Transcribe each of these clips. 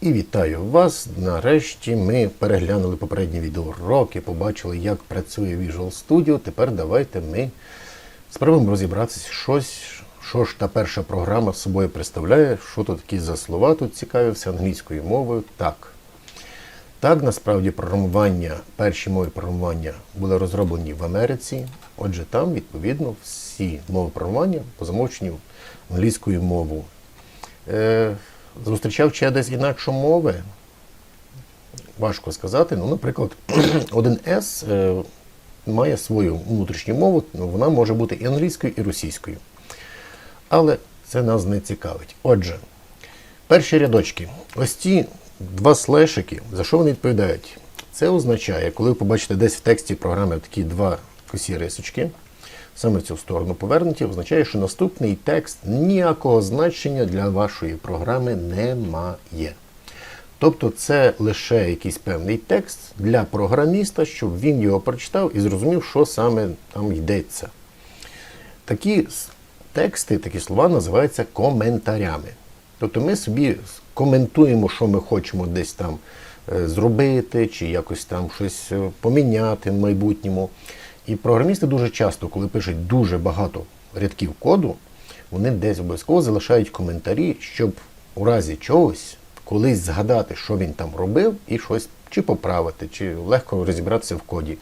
І вітаю вас. Нарешті ми переглянули попередні відеоуроки, побачили, як працює Visual Studio. Тепер давайте ми спробуємо розібратися, щось, що ж та перша програма собою представляє, що тут такі за слова тут цікаві, все англійською мовою. Так. Так, насправді програмування, перші мови програмування були розроблені в Америці. Отже, там, відповідно, всі мови програмування по замовченню англійською мовою. Зустрічав ще десь інакшу мови. Важко сказати. Ну, наприклад, 1С е, має свою внутрішню мову, ну, вона може бути і англійською, і російською. Але це нас не цікавить. Отже, перші рядочки. Ось ці два слешики, за що вони відповідають? Це означає, коли ви побачите десь в тексті програми такі два косі рисочки, саме цю сторону повернуті, означає, що наступний текст ніякого значення для вашої програми не має. Тобто це лише якийсь певний текст для програміста, щоб він його прочитав і зрозумів, що саме там йдеться. Такі тексти, такі слова називаються коментарями. Тобто ми собі коментуємо, що ми хочемо десь там е, зробити, чи якось там щось е, поміняти в майбутньому. І програмісти дуже часто, коли пишуть дуже багато рядків коду, вони десь обов'язково залишають коментарі, щоб у разі чогось колись згадати, що він там робив, і щось чи поправити, чи легко розібратися в коді.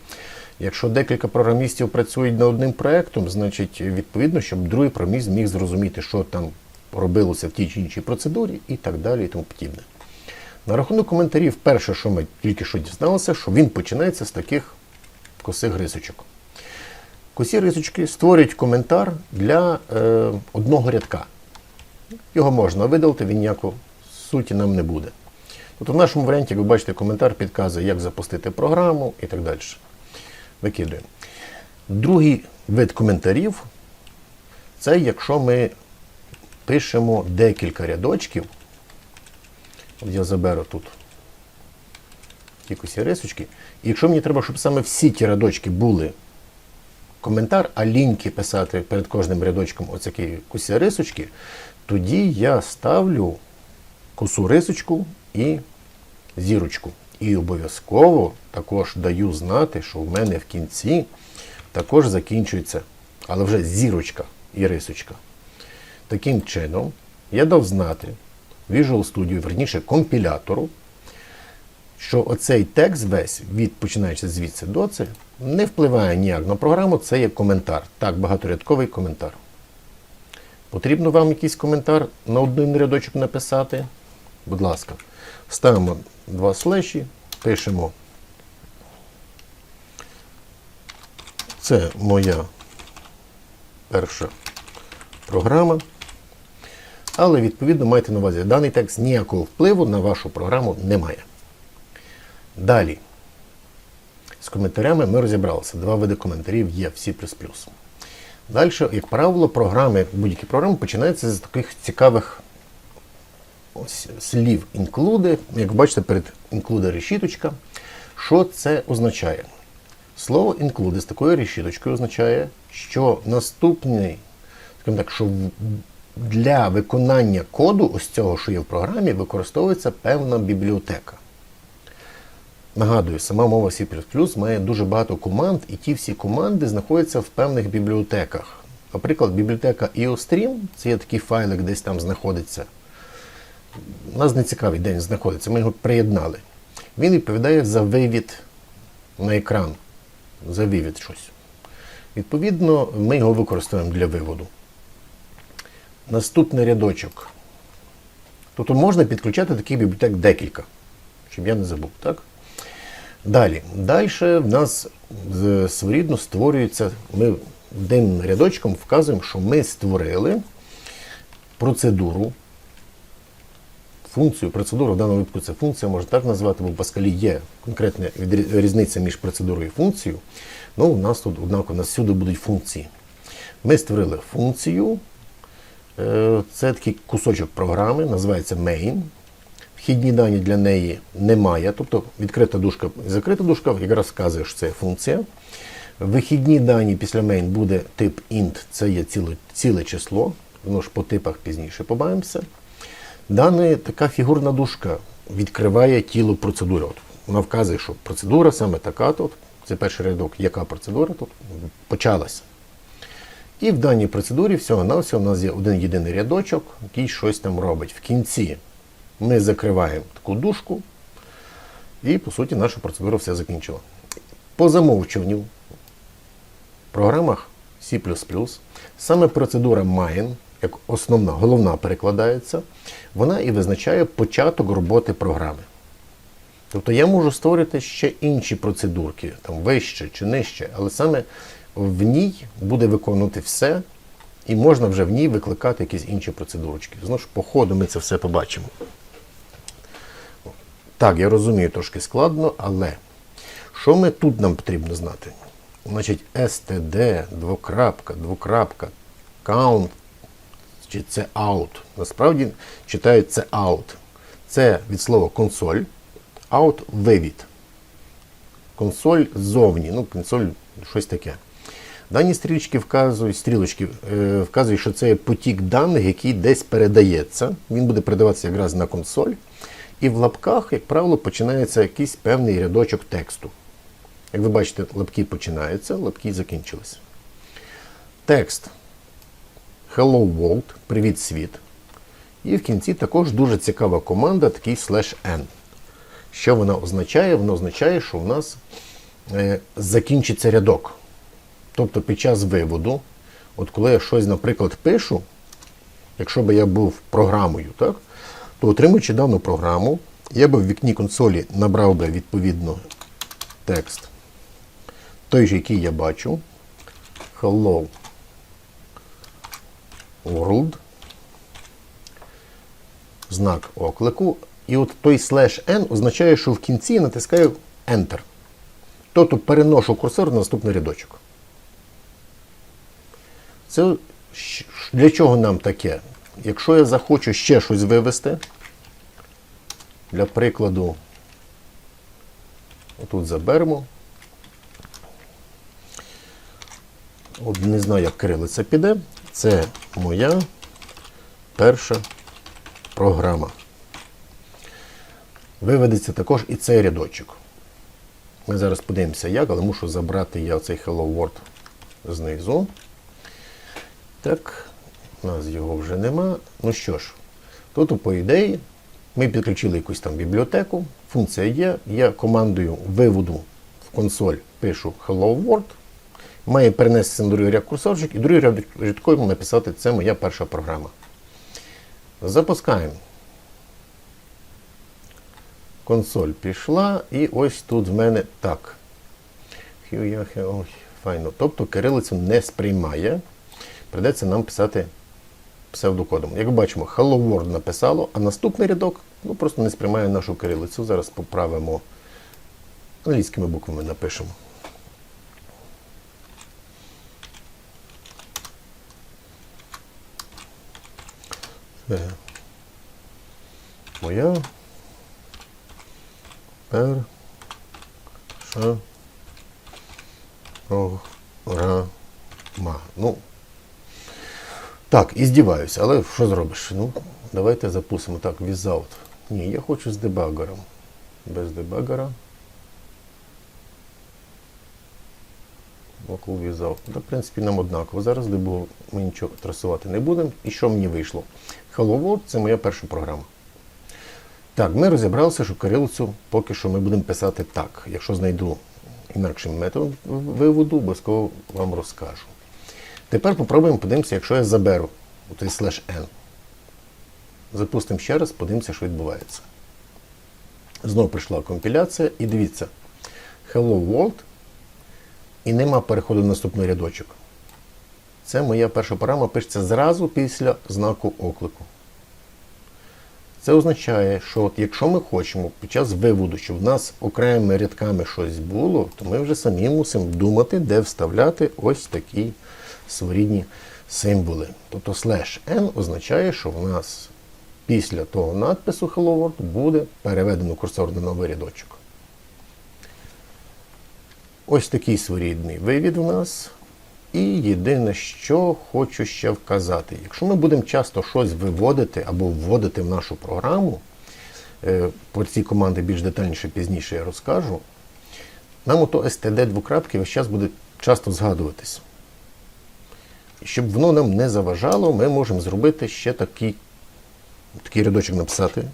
Якщо декілька програмістів працюють над одним проєктом, значить відповідно, щоб другий програміст міг зрозуміти, що там робилося в тій чи іншій процедурі, і так далі, і тому подібне. На рахунок коментарів, перше, що ми тільки що дізналися, що він починається з таких косих рисочок. Косі рисочки створюють коментар для е, одного рядка. Його можна видалити, він ніякої суті нам не буде. Тобто в нашому варіанті, як ви бачите, коментар підказує, як запустити програму і так далі. Викидуємо. Другий вид коментарів це якщо ми пишемо декілька рядочків. От я заберу тут якісь рисочки. І якщо мені треба, щоб саме всі ті рядочки були коментар, а ліньки писати перед кожним рядочком оцякі косі рисочки, тоді я ставлю косу рисочку і зірочку. І обов'язково також даю знати, що в мене в кінці також закінчується, але вже зірочка і рисочка. Таким чином, я дав знати Visual Studio, верніше компілятору, що оцей текст весь, від починаючи звідси до це, не впливає ніяк на програму, це є коментар. Так, багаторядковий коментар. Потрібно вам якийсь коментар на один рядочок написати? Будь ласка, ставимо два слеші, пишемо. Це моя перша програма. Але відповідно майте на увазі, даний текст ніякого впливу на вашу програму не має. Далі. З коментарями ми розібралися. Два види коментарів є в C++. Далі, як правило, програми, будь-які програми починаються з таких цікавих ось, слів include. Як ви бачите, перед include решіточка. Що це означає? Слово include з такою решіточкою означає, що наступний, скажімо так, що для виконання коду ось цього, що є в програмі, використовується певна бібліотека. Нагадую, сама мова C++ має дуже багато команд, і ті всі команди знаходяться в певних бібліотеках. Наприклад, бібліотека EOStream це є такий файлик, десь там знаходиться. У Нас не цікавий, де він знаходиться, ми його приєднали. Він відповідає за вивід на екран, за вивід щось. Відповідно, ми його використовуємо для виводу. Наступний рядочок. Тобто можна підключати таких бібліотек декілька, щоб я не забув, так? Далі. Далі в нас з- своєрідно створюється, ми одним рядочком вказуємо, що ми створили процедуру, функцію, процедуру, в даному випадку це функція, можна так назвати, бо в Паскалі є конкретна різниця між процедурою і функцією. Ну, у нас тут, однаково, у нас всюди будуть функції. Ми створили функцію, Е, Це такий кусочок програми, називається main. Вхідні дані для неї немає. Тобто відкрита дужка і закрита дужка якраз вказує, що це функція. Вихідні дані після main буде тип int, це є ціле, ціле число. Воно ж по типах пізніше побавимося. Дана така фігурна дужка відкриває тіло процедури. От вона вказує, що процедура саме така тут. Це перший рядок, яка процедура тут почалася. І в даній процедурі всього-навсього у нас є один єдиний рядочок, який щось там робить. В кінці ми закриваємо таку дужку, і, по суті, наша процедура все закінчила. По замовчуванню в програмах C саме процедура main, як основна, головна перекладається, вона і визначає початок роботи програми. Тобто я можу створити ще інші процедурки, там вище чи нижче, але саме в ній буде виконувати все, і можна вже в ній викликати якісь інші процедурочки. Знову ж, по ходу ми це все побачимо. Так, я розумію, трошки складно, але що ми тут нам потрібно знати? Значить, std, двокрапка, двокрапка, count, чи це out. Насправді читають це out. Це від слова консоль, out вивід. Консоль ззовні, ну, консоль щось таке. Дані стрілочки вказують, стрілочки е, вказують, що це потік даних, який десь передається. Він буде передаватися якраз на консоль. І в лапках, як правило, починається якийсь певний рядочок тексту. Як ви бачите, лапки починаються, лапки закінчилися. Текст Hello World, Привіт світ. І в кінці також дуже цікава команда, такий slash n. Що вона означає? Вона означає, що в нас е, закінчиться рядок. Тобто під час виводу, от коли я щось, наприклад, пишу, якщо б я був програмою, так, то отримуючи дану програму, я би в вікні консолі набрав би відповідно текст. Той же, який я бачу. Hello World. Знак оклику. І от той слеш n означає, що в кінці натискаю Enter. Тобто переношу курсор на наступний рядочок. Це для чого нам таке? Якщо я захочу ще щось вивести, для прикладу, отут заберемо. От не знаю, як кирилиця піде. Це моя перша програма. Виведеться також і цей рядочок. Ми зараз подивимося, як, але мушу забрати я цей Hello World знизу. Так, у нас його вже нема. Ну що ж, тут, по ідеї, ми підключили якусь там бібліотеку, функція є. Я командою виводу в консоль пишу Hello World. Має перенестися на другий ряд курсорчик і другий ряд рядкою написати це моя перша програма. Запускаємо. Консоль пішла, і ось тут в мене так. Файно. Тобто кирилицю не сприймає. Придеться нам писати псевдокодом. Як бачимо, Hello World написало, а наступний рядок ну, просто не сприймає нашу кирилицю. Зараз поправимо англійськими буквами напишемо. Це моя перша програма. Ну, так, і здіваюся, але що зробиш? Ну, давайте запустимо так, without. Ні, я хочу з дебагером. Без дебагера. Local without. Та, в принципі, нам однаково. Зараз дебу ми нічого трасувати не будемо. І що мені вийшло? Hello World – це моя перша програма. Так, ми розібралися, що кирилицю поки що ми будемо писати так. Якщо знайду інакшим методом виводу, обов'язково вам розкажу. Тепер попробуємо подивимося, якщо я заберу той слеш n. Запустимо ще раз, подивимося, що відбувається. Знову прийшла компіляція, і дивіться, Hello World, і нема переходу в наступний рядочок. Це моя перша програма пишеться зразу після знаку оклику. Це означає, що от якщо ми хочемо під час виводу, щоб в нас окремими рядками щось було, то ми вже самі мусимо думати, де вставляти ось такі своєрідні символи. Тобто слеш n означає, що в нас після того надпису Hello World буде переведено курсор на новий рядочок. Ось такий своєрідний вивід у нас. І єдине, що хочу ще вказати, якщо ми будемо часто щось виводити або вводити в нашу програму, Е, Про ці команди більш детальніше пізніше я розкажу. Нам ото STD двокрапки весь час буде часто згадуватись. Щоб воно нам не заважало, ми можемо зробити ще такий, такий рядочок написати.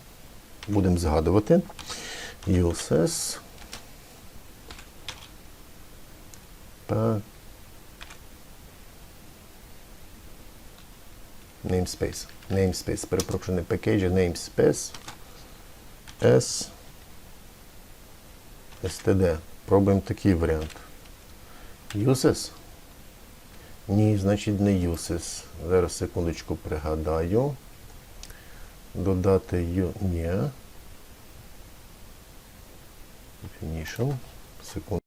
Будемо згадувати. USS. Namespace. Namespace. Перепрошую, не package, namespace. S. STD. Пробуємо такий варіант. Uses. Ні, значить не uses. Зараз секундочку пригадаю. Додати ю. Ні. Definition. Секунду.